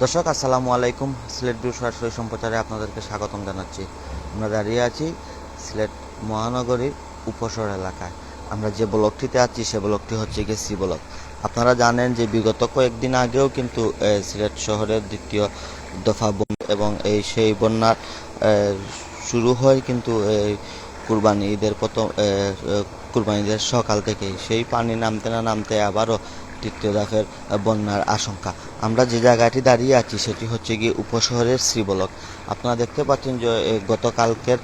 দর্শক, আসসালামু আলাইকুম। সিলেট ভিউ সরাসরি সম্প্রচারে আপনাদেরকে স্বাগতম জানাচ্ছি। আমরা দাঁড়িয়ে আছি সিলেট মহানগরীর উপশহর এলাকায়। আমরা যে ব্লকটিতে আছি, সে ব্লকটি হচ্ছে গিয়ে সি ব্লক। আপনারা জানেন যে বিগত কয়েকদিন আগেও কিন্তু সিলেট শহরের দ্বিতীয় দফা বন্যা এবং এই সেই বন্যার শুরু হয় কিন্তু এই কুরবানি ঈদের প্রথম কুরবানি ঈদের সকাল থেকেই। সেই পানি নামতে না নামতে আবারও তৃতীয় দফের বন্যার আশঙ্কা। আমরা যে জায়গাটি দাঁড়িয়ে আছি সেটি হচ্ছে গিয়ে উপশহরের শ্রীবলক। আপনারা দেখতে পাচ্ছেন যে গতকালকের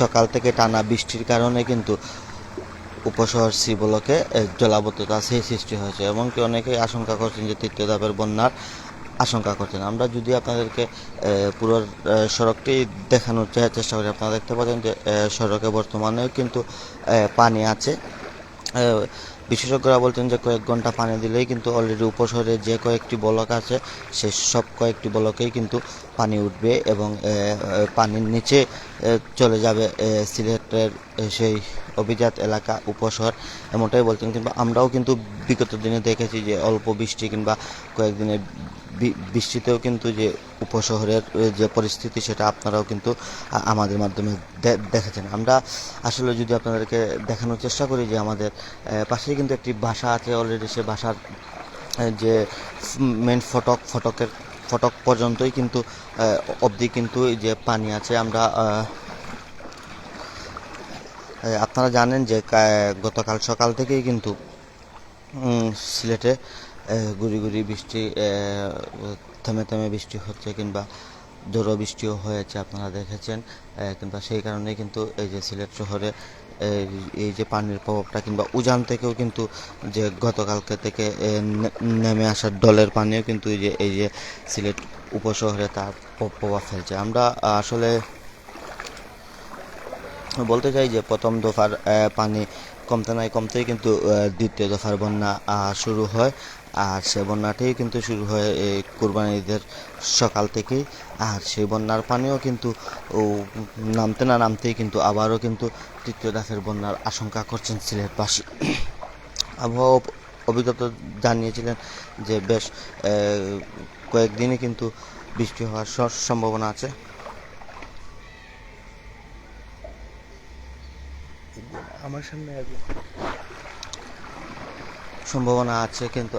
সকাল থেকে টানা বৃষ্টির কারণে কিন্তু উপশহর শ্রীবলকে জলাবদ্ধতা সেই সৃষ্টি হয়েছে এমনকি অনেকেই আশঙ্কা করছেন যে তৃতীয় ধাপের বন্যার আশঙ্কা করছেন। আমরা যদি আপনাদেরকে পুরো সড়কটি দেখানোর চেষ্টা করি, আপনারা দেখতে পাচ্ছেন যে সড়কে বর্তমানেও কিন্তু পানি আছে। বিশেষজ্ঞরা বলছেন যে কয়েক ঘণ্টা পানি দিলেই কিন্তু অলরেডি উপশহরে যে কয়েকটি বলক আছে সে সব কয়েকটি বলকেই কিন্তু পানি উঠবে এবং পানির নিচে চলে যাবে সিলেটের সেই অভিজাত এলাকা উপশহর এমনটাই বলছেন। কিন্তু আমরাও কিন্তু বিগত দিনে দেখেছি যে অল্প বৃষ্টি কিংবা কয়েকদিনের বৃষ্টিতেও কিন্তু যে উপশহরের যে পরিস্থিতি সেটা আপনারাও কিন্তু আমাদের মাধ্যমে দেখেছেন। আমরা আসলে যদি আপনাদেরকে দেখানোর চেষ্টা করি যে আমাদের এ, পাশেই কিন্তু একটি ভাষা আছে অলরেডি সে ভাষার যে মেন ফটক, ফটকের, ফটক পর্যন্তই কিন্তু অবধি কিন্তু যে পানি আছে, আমরা আপনারা জানেন যে গতকাল সকাল থেকেই কিন্তু সিলেটে গুড়ি গুড়ি বৃষ্টি থেমে থেমে বৃষ্টি হচ্ছে কিংবা জোরো বৃষ্টিও হয়েছে, আপনারা দেখেছেন কিংবা সেই কারণে কিন্তু এই যে সিলেট শহরে এই যে পানির প্রভাবটা কিংবা উজান থেকেও কিন্তু যে গতকালকে থেকে নেমে আসা ডলের পানিও কিন্তু এই যে এই যে সিলেট উপশহরে তার প্রভাব ফেলছে। আমরা আসলে বলতে চাই যে প্রথম দফার পানি কমতে নাই কমতেই কিন্তু দ্বিতীয় দফার বন্যা শুরু হয়। আর সে বন্যাটাই কিন্তু শুরু হয় এই কুরবানি ঈদের সকাল থেকেই। আর সেই বন্যার পানিও কিন্তু নামতে না নামতেই কিন্তু আবারও কিন্তু তৃতীয় দফের বন্যার আশঙ্কা করছেন সিলেটবাসী। আবহাওয়া অভিজ্ঞতা জানিয়েছিলেন যে বেশ আহ, কয়েকদিনই কিন্তু বৃষ্টি হওয়ার সম্ভাবনা আছে। আমার সামনে সম্ভাবনা আছে কিন্তু